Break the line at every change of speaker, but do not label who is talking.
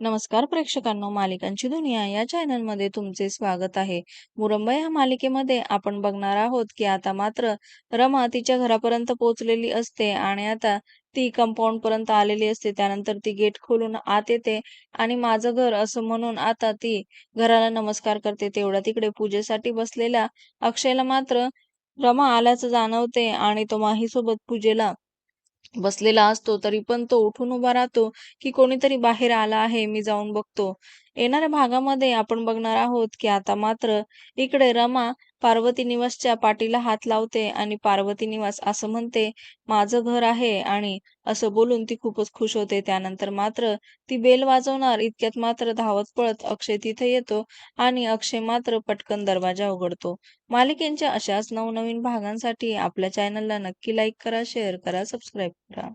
नमस्कार प्रेक्षकांनो मालिकांची दुनिया या चॅनलमध्ये तुमचे स्वागत आहे. मुरंबा या मालिकेमध्ये आपण बघणार आहोत की आता मात्र रमा तिच्या घरापर्यंत पोहोचलेली असते आणि आता ती कंपाऊंड पर्यंत आलेली असते. त्यानंतर ती गेट खोलून आत येते आणि माझं घर असं म्हणून आता ती घराला नमस्कार करते. तेवढ्या तिकडे पूजेसाठी बसलेल्या अक्षयला मात्र रमा आल्याचं जाणवते आणि तो माहीसोबत पूजेला बसलेला असतो तरी पण तो उठून उभा राहतो की कोणीतरी बाहेर आला आहे मी जाऊन बघतो. येणाऱ्या भागामध्ये आपण बघणार आहोत की आता मात्र इकडे रमा पार्वती निवासच्या पाठीला हात लावते आणि पार्वती निवास असं म्हणते माझं घर आहे. आणि असं बोलून ती खूपच खुश होते. त्यानंतर मात्र ती बेल वाजवणार इतक्यात मात्र धावत पळत अक्षय तिथे येतो आणि अक्षय मात्र पटकन दरवाजा उघडतो. मालिकेंच्या अशाच नवनवीन भागांसाठी आपल्या चॅनलला नक्की लाईक करा शेअर करा सबस्क्राईब करा.